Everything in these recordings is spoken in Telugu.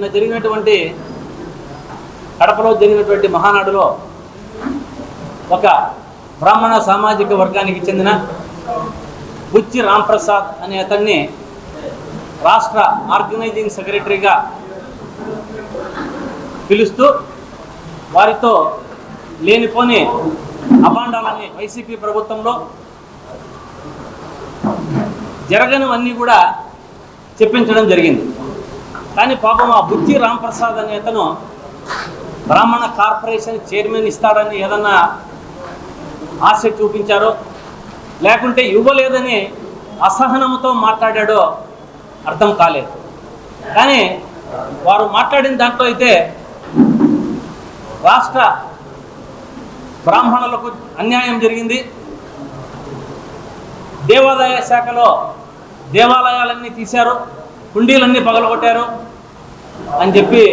నిన్న జరిగినటువంటి కడపలో జరిగినటువంటి మహానాడులో ఒక బ్రాహ్మణ సామాజిక వర్గానికి చెందిన బుచ్చి రాంప్రసాద్ అనే అతన్ని రాష్ట్ర ఆర్గనైజింగ్ సెక్రటరీగా పిలుస్తూ వారితో లేనిపోని అభాండాలని వైసీపీ ప్రభుత్వంలో జరగనివన్నీ కూడా చెప్పించడం జరిగింది. కానీ పాపం ఆ బుద్ధి రాంప్రసాద్ అనే అతను బ్రాహ్మణ కార్పొరేషన్ చైర్మన్ ఇస్తాడని ఏదన్నా ఆశ చూపించారో లేకుంటే ఇవ్వలేదని అసహనంతో మాట్లాడాడో అర్థం కాలేదు. కానీ వారు మాట్లాడిన దాంట్లో అయితే రాష్ట్ర బ్రాహ్మణులకు అన్యాయం జరిగింది. దేవాదాయ శాఖలో దేవాలయాలన్నీ తీశారు. కుండీలన్నీ పగలగొట్టారు అని చెప్పి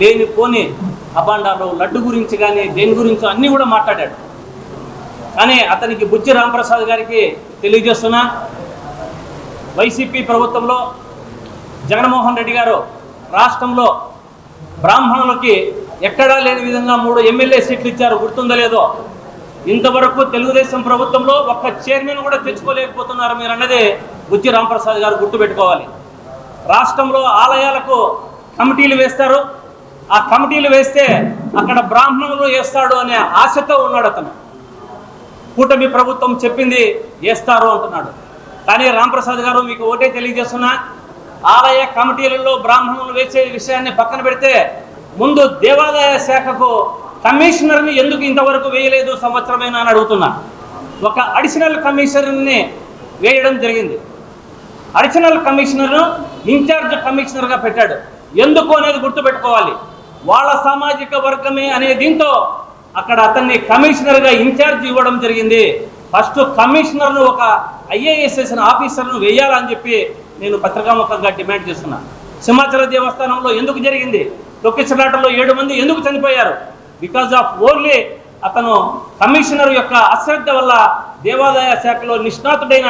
లేని పోని అబాండాలు లడ్డు గురించి కానీ దేని గురించి అన్నీ కూడా మాట్లాడాడు. కానీ అతనికి బుచ్చి రాంప్రసాద్ గారికి తెలియజేస్తున్నా వైసీపీ ప్రభుత్వంలో జగన్మోహన్ రెడ్డి గారు రాష్ట్రంలో బ్రాహ్మణులకి ఎక్కడా లేని విధంగా మూడు ఎమ్మెల్యే సీట్లు ఇచ్చారు గుర్తుందో లేదో? ఇంతవరకు తెలుగుదేశం ప్రభుత్వంలో ఒక్క చైర్మన్ కూడా తెచ్చుకోలేకపోతున్నారు మీరు అన్నది బుచ్చి రాంప్రసాద్ గారు గుర్తుపెట్టుకోవాలి. రాష్ట్రంలో ఆలయాలకు కమిటీలు వేస్తారు. ఆ కమిటీలు వేస్తే అక్కడ బ్రాహ్మణులు వేస్తాడు అనే ఆశతో ఉన్నాడు అతను. కూటమి ప్రభుత్వం చెప్పింది వేస్తారు అంటున్నాడు. కానీ రాంప్రసాద్ గారు మీకు ఒకటే తెలియజేస్తున్నా ఆలయ కమిటీలలో బ్రాహ్మణులు వేసే విషయాన్ని పక్కన పెడితే ముందు దేవాదాయ శాఖకు కమిషనర్ని ఎందుకు ఇంతవరకు వేయలేదు సంవత్సరమైనా అని అడుగుతున్నా. ఒక అడిషనల్ కమిషనర్ని వేయడం జరిగింది. అడిషనల్ కమిషనర్ను ఇన్ఛార్జ్ కమిషనర్గా పెట్టాడు. ఎందుకు అనేది గుర్తుపెట్టుకోవాలి. వాళ్ళ సామాజిక వర్గమే అనే దీంతో అక్కడ అతన్ని కమిషనర్గా ఇన్ఛార్జ్ ఇవ్వడం జరిగింది. ఫస్ట్ కమిషనర్ను ఒక ఐఏఎస్ఎస్ ఆఫీసర్ను వేయాలని చెప్పి నేను పత్రికాముఖంగా డిమాండ్ చేస్తున్నా. సింహాచల దేవస్థానంలో ఎందుకు జరిగింది? తొక్కిసలాటలో ఏడు మంది ఎందుకు చనిపోయారు? బికాజ్ ఆఫ్ ఓన్లీ అతను కమిషనర్ యొక్క అశ్రద్ధ వల్ల దేవాదాయ శాఖలో నిష్ణాతుడైన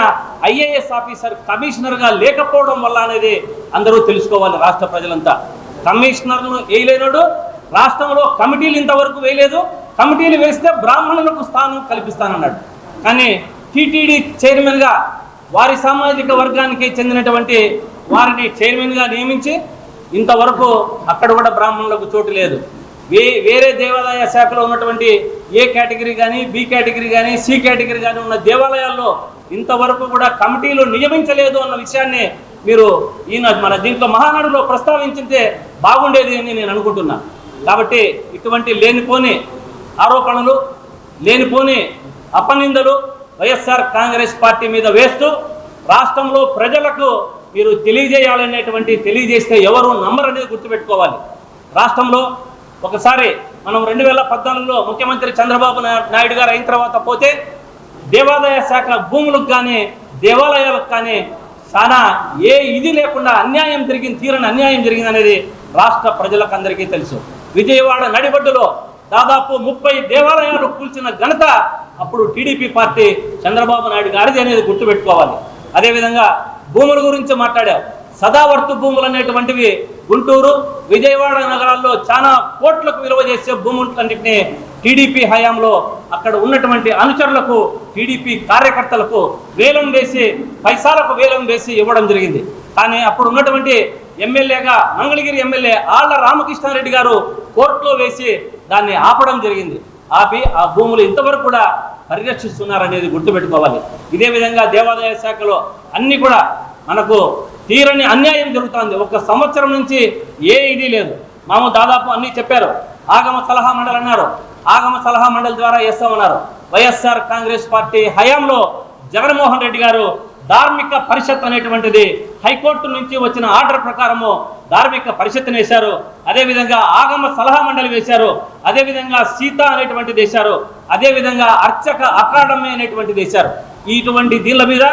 ఐఏఎస్ ఆఫీసర్ కమిషనర్గా లేకపోవడం వల్ల అనేది అందరూ తెలుసుకోవాలి రాష్ట్ర ప్రజలంతా. కమిషనర్ను వేయలేనాడు రాష్ట్రంలో కమిటీలు ఇంతవరకు వేయలేదు. కమిటీలు వేస్తే బ్రాహ్మణులకు స్థానం కల్పిస్తానన్నాడు. కానీ టీటీడీ చైర్మన్గా వారి సామాజిక వర్గానికి చెందినటువంటి వారిని చైర్మన్గా నియమించి ఇంతవరకు అక్కడ కూడా బ్రాహ్మణులకు చోటు లేదు. వే వేరే దేవాలయ శాఖలో ఉన్నటువంటి ఏ కేటగిరీ కానీ బి కేటగిరీ కానీ సి కేటగిరీ కానీ ఉన్న దేవాలయాల్లో ఇంతవరకు కూడా కమిటీలు నియమించలేదు అన్న విషయాన్ని మీరు ఈయన మన దీంట్లో మహానాడులో ప్రస్తావించితే బాగుండేది అని నేను అనుకుంటున్నా. కాబట్టి ఇటువంటి లేనిపోని ఆరోపణలు లేనిపోని అపనిందలు వైఎస్ఆర్ కాంగ్రెస్ పార్టీ మీద వేస్తూ రాష్ట్రంలో ప్రజలకు మీరు తెలియజేయాలనేటువంటి తెలియజేస్తే ఎవరు నమ్మరనేది గుర్తుపెట్టుకోవాలి. రాష్ట్రంలో ఒకసారి మనం రెండు వేల పద్నాలుగులో ముఖ్యమంత్రి చంద్రబాబు నాయుడు గారు అయిన తర్వాత పోతే దేవాదాయ శాఖ భూములకు కానీ దేవాలయాలకు కానీ చాలా ఏ ఇది లేకుండా అన్యాయం జరిగింది తీరని అన్యాయం జరిగింది అనేది రాష్ట్ర ప్రజలకు అందరికీ తెలుసు. విజయవాడ నడిబడ్డులో దాదాపు ముప్పై దేవాలయాలు కూల్చిన ఘనత అప్పుడు టీడీపీ పార్టీ చంద్రబాబు నాయుడు గారిది అనేది గుర్తుపెట్టుకోవాలి. అదేవిధంగా భూముల గురించి మాట్లాడారు. సదావర్తు భూములు అనేటువంటివి గుంటూరు విజయవాడ నగరాల్లో చాలా కోట్లకు విలువ చేసే భూములన్నింటినీ టీడీపీ హయాంలో అక్కడ ఉన్నటువంటి అనుచరులకు టీడీపీ కార్యకర్తలకు వేలం వేసి పైసాలకు వేలం వేసి ఇవ్వడం జరిగింది. కానీ అప్పుడు ఉన్నటువంటి ఎమ్మెల్యేగా మంగళగిరి ఎమ్మెల్యే ఆళ్ళ రామకృష్ణారెడ్డి గారు కోర్టులో వేసి దాన్ని ఆపడం జరిగింది. ఆపి ఆ భూములు ఇంతవరకు కూడా పరిరక్షిస్తున్నారనేది గుర్తుపెట్టుకోవాలి. ఇదే విధంగా దేవాదాయ శాఖలో అన్నీ కూడా మనకు తీరని అన్యాయం జరుగుతుంది. ఒక సంవత్సరం నుంచి ఏ ఇది లేదు. మాము దాదాపు అన్ని చెప్పారు. ఆగమ సలహా మండలి అన్నారు. ఆగమ సలహా మండలి ద్వారా వేస్తామన్నారు వైఎస్ఆర్ కాంగ్రెస్ పార్టీ హయాంలో జగన్మోహన్ రెడ్డి గారు ధార్మిక పరిషత్ అనేటువంటిది హైకోర్టు నుంచి వచ్చిన ఆర్డర్ ప్రకారము ధార్మిక పరిషత్తుని వేశారు. అదేవిధంగా ఆగమ సలహా మండలి వేశారు. అదేవిధంగా సీత అనేటువంటిది వేశారు. అదేవిధంగా అర్చక అకాడమీ అనేటువంటిది వేశారు. ఇటువంటి దీనిల మీద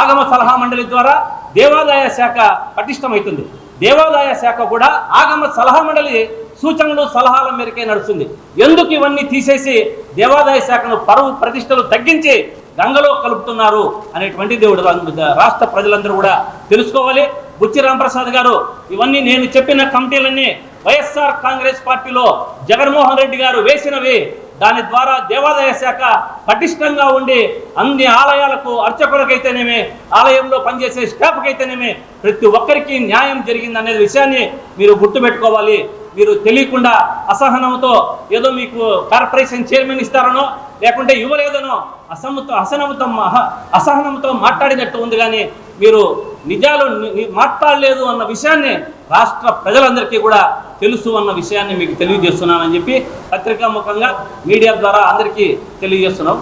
ఆగమ సలహా మండలి ద్వారా దేవాదాయ శాఖ పటిష్టమవుతుంది దేవాదాయ శాఖ కూడా ఆగమ సలహా మండలి సూచనలు సలహాల మేరకే నడుస్తుంది. ఎందుకు ఇవన్నీ తీసేసి దేవాదాయ శాఖను పరువు ప్రతిష్టలు తగ్గించి గంగలో కలుపుతున్నారు అనేటువంటి దేవుడు రాష్ట్ర ప్రజలందరూ కూడా తెలుసుకోవాలి. బుచ్చి రామప్రసాద్ గారు ఇవన్నీ నేను చెప్పిన కమిటీలన్నీ వైఎస్ఆర్ కాంగ్రెస్ పార్టీలో జగన్మోహన్ రెడ్డి గారు వేసినవి. దాని ద్వారా దేవాదాయ శాఖ పటిష్టంగా ఉండి అన్ని ఆలయాలకు అర్చకులకైతేనేమి ఆలయంలో పనిచేసే స్టాఫ్కైతేనేమి ప్రతి ఒక్కరికి న్యాయం జరిగింది అనే విషయాన్ని మీరు గుర్తుపెట్టుకోవాలి. మీరు తెలియకుండా అసహనంతో ఏదో మీకు కార్పొరేషన్ చైర్మన్ ఇస్తారనో లేకుంటే ఇవ్వలేదనో అసమతో అసహనంతో అసహనంతో మాట్లాడినట్టు ఉంది కానీ మీరు నిజాలు మాట్లాడలేదు అన్న విషయాన్ని రాష్ట్ర ప్రజలందరికీ కూడా తెలుసు అన్న విషయాన్ని మీకు తెలియజేస్తున్నానని చెప్పి పత్రికా ముఖంగా మీడియా ద్వారా అందరికీ తెలియజేస్తున్నాం.